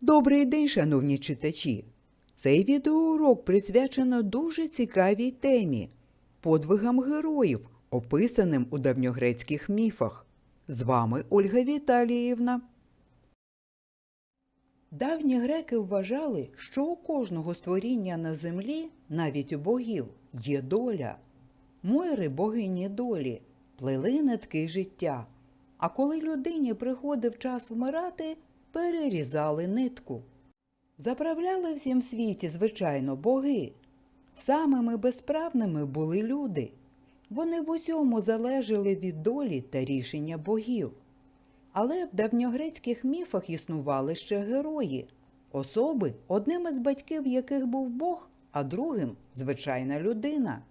Добрий день, шановні читачі! Цей відеоурок присвячено дуже цікавій темі подвигам героїв, описаним у давньогрецьких міфах. З вами Ольга Віталіївна. Давні греки вважали, що у кожного створіння на землі, навіть у богів, є доля. Мойри богині долі плели нитки життя. А коли людині приходив час вмирати, перерізали нитку. Заправляли всім світі, звичайно, боги. Самими безправними були люди. Вони в усьому залежали від долі та рішення богів. Але в давньогрецьких міфах існували ще герої, особи, одним із батьків яких був Бог, а другим звичайна людина.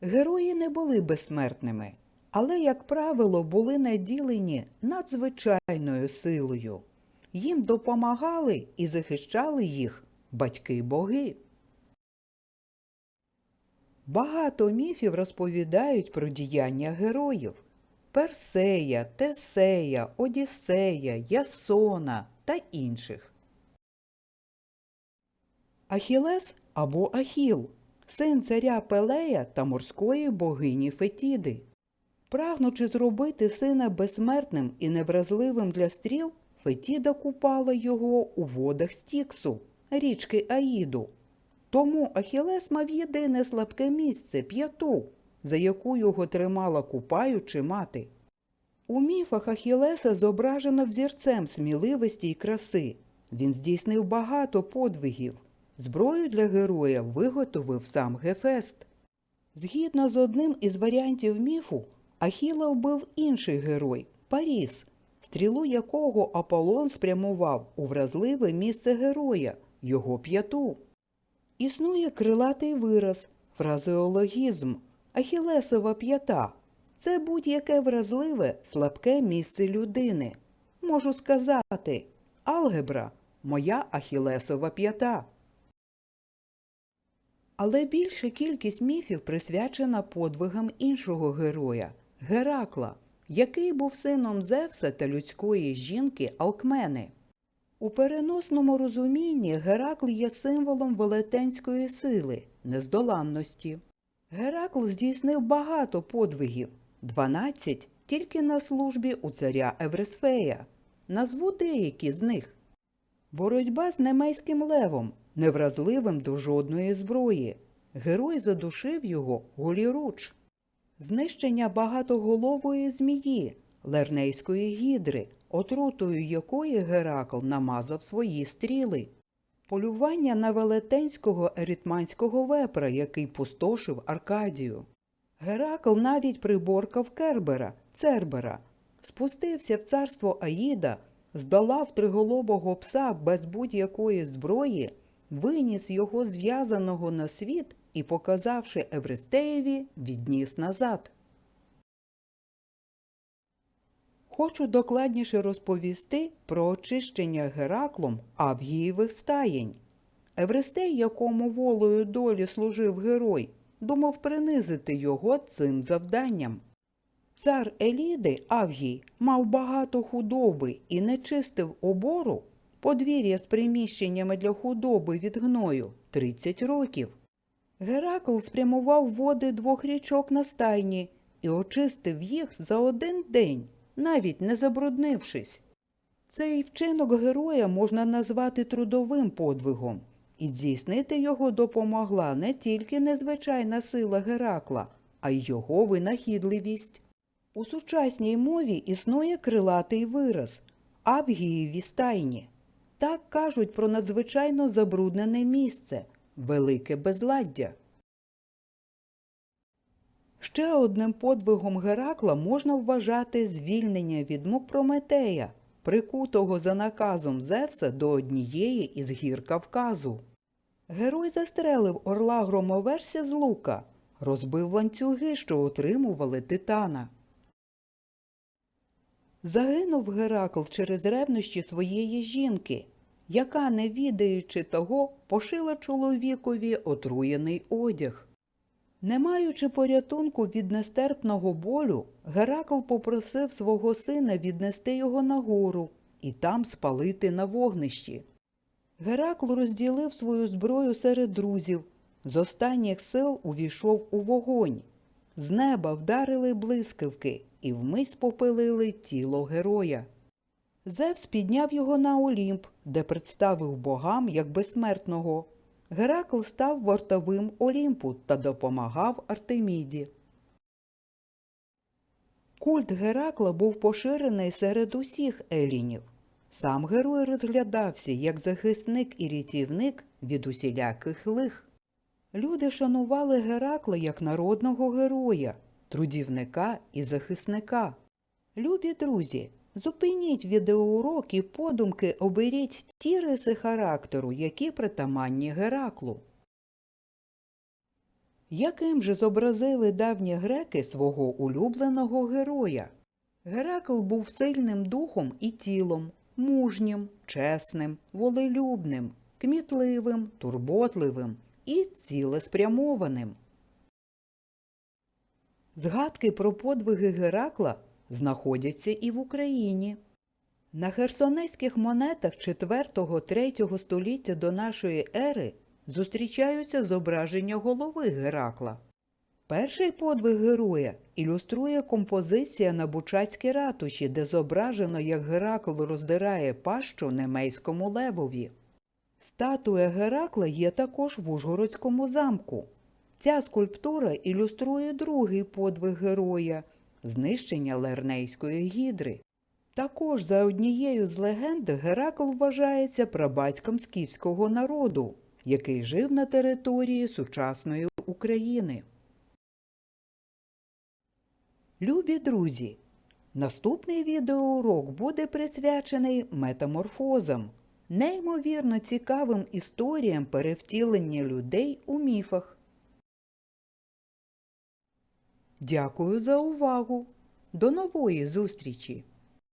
Герої не були безсмертними, але, як правило, були наділені надзвичайною силою. Їм допомагали і захищали їх батьки-боги. Багато міфів розповідають про діяння героїв Персея, Тесея, Одіссея, Ясона та інших. Ахілес або Ахіл син царя Пелея та морської богині Фетіди. Прагнучи зробити сина безсмертним і невразливим для стріл, Фетіда купала його у водах Стіксу, річки Аїду. Тому Ахілес мав єдине слабке місце п'яту, за яку його тримала купаючи мати. У міфах Ахілеса зображено взірцем сміливості й краси. Він здійснив багато подвигів. Зброю для героя виготовив сам Гефест. Згідно з одним із варіантів міфу, Ахіла вбив інший герой Паріс, стрілу якого Аполлон спрямував у вразливе місце героя, його п'яту. Існує крилатий вираз, фразеологізм, ахілесова п'ята. Це будь-яке вразливе, слабке місце людини. Можу сказати, алгебра моя ахілесова п'ята. Але більша кількість міфів присвячена подвигам іншого героя Геракла, який був сином Зевса та людської жінки Алкмени. У переносному розумінні Геракл є символом велетенської сили, нездоланності. Геракл здійснив багато подвигів, 12 тільки на службі у царя Евресфея. Назву деякі з них. Боротьба з немейським левом, невразливим до жодної зброї. Герой задушив його голіруч. Знищення багатоголової змії, лернейської гідри, отрутою якої Геракл намазав свої стріли. Полювання на велетенського еритманського вепра, який пустошив Аркадію. Геракл навіть приборкав Кербера, Цербера, спустився в царство Аїда, здолав триголового пса без будь-якої зброї, виніс його зв'язаного на світ і, показавши Евристеєві, відніс назад. Хочу докладніше розповісти про очищення Гераклом Авгієвих стаєнь. Евристей, якому волею долі служив герой, думав принизити його цим завданням. Цар Еліди Авгій мав багато худоби і не чистив обору подвір'я з приміщеннями для худоби від гною 30 років. Геракл спрямував води двох річок на стайні і очистив їх за один день, навіть не забруднившись. Цей вчинок героя можна назвати трудовим подвигом, і здійснити його допомогла не тільки незвичайна сила Геракла, а й його винахідливість. У сучасній мові існує крилатий вираз Авгієві стайні. Так кажуть про надзвичайно забруднене місце велике безладдя. Ще одним подвигом Геракла можна вважати звільнення від мук Прометея, прикутого за наказом Зевса до однієї із гір Кавказу. Герой застрелив орла громовержця з лука, розбив ланцюги, що отримували титана. Загинув Геракл через ревнощі своєї жінки, яка, не відаючи того, пошила чоловікові отруєний одяг. Не маючи порятунку від нестерпного болю, Геракл попросив свого сина віднести його на гору і там спалити на вогнищі. Геракл розділив свою зброю серед друзів. З останніх сил увійшов у вогонь. З неба вдарили блискавки і вмить попилили тіло героя. Зевс підняв його на Олімп, де представив богам як безсмертного. Геракл став вартовим Олімпу та допомагав Артеміді. Культ Геракла був поширений серед усіх елінів. Сам герой розглядався як захисник і рятівник від усіляких лих. Люди шанували Геракла як народного героя, трудівника і захисника. Любі друзі, зупиніть відеоурок і подумки оберіть ті риси характеру, які притаманні Гераклу. Яким же зобразили давні греки свого улюбленого героя? Геракл був сильним духом і тілом, мужнім, чесним, волелюбним, кмітливим, турботливим і цілеспрямованим. Згадки про подвиги Геракла знаходяться і в Україні. На херсонеських монетах 4-3 століття до нашої ери зустрічаються зображення голови Геракла. Перший подвиг героя ілюструє композиція на Бучацькій ратуші, де зображено, як Геракл роздирає пащу немейському левові. Статуя Геракла є також в Ужгородському замку. Ця скульптура ілюструє другий подвиг героя знищення Лернейської гідри. Також за однією з легенд Геракл вважається прабатьком скіфського народу, який жив на території сучасної України. Любі друзі, наступний відеоурок буде присвячений метаморфозам, неймовірно цікавим історіям перевтілення людей у міфах. Дякую за увагу! До нової зустрічі!